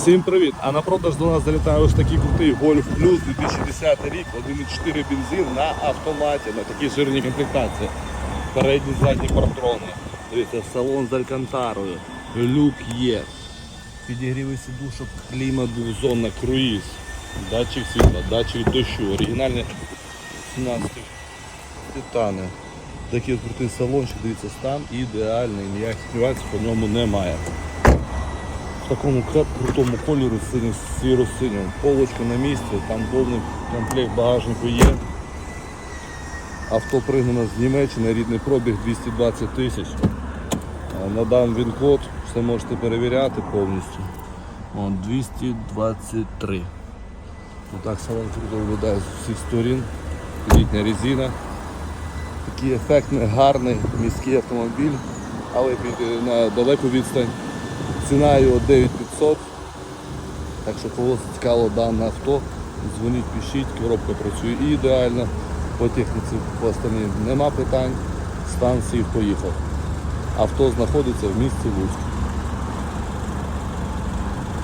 Всім привіт! А на продаж до нас залітає ось такий крутий Golf Plus 2010 рік, 1.4 бензин на автоматі, на такій жирній комплектації. Передні задні партрони. Дивіться, салон з алькантарою. Люк є. Підігріви сидушок, клімат зона, круїз, датчик світла, датчик дощу, оригінальні 17 титани. Такий крутий салончик, дивіться, стан ідеальний, ніяких нюансів по ньому немає такому крутому кольорі синьо сіро-синьому. Полочка на місці, там повний комплект багажнику є. Авто пригнано з Німеччини, рідний пробіг 220 тисяч. А, Надам він код, все можете перевіряти повністю. О, 223. Отак салон круто виглядає з усіх сторін. Літня резина. Такий ефектний, гарний міський автомобіль, але під, на далеку відстань. Ціна його 9500. Так що кого цікаво дане авто, дзвоніть, пишіть, коробка працює ідеально. По техніці по нема питань. станції поїхав. Авто знаходиться в місті Луцьк.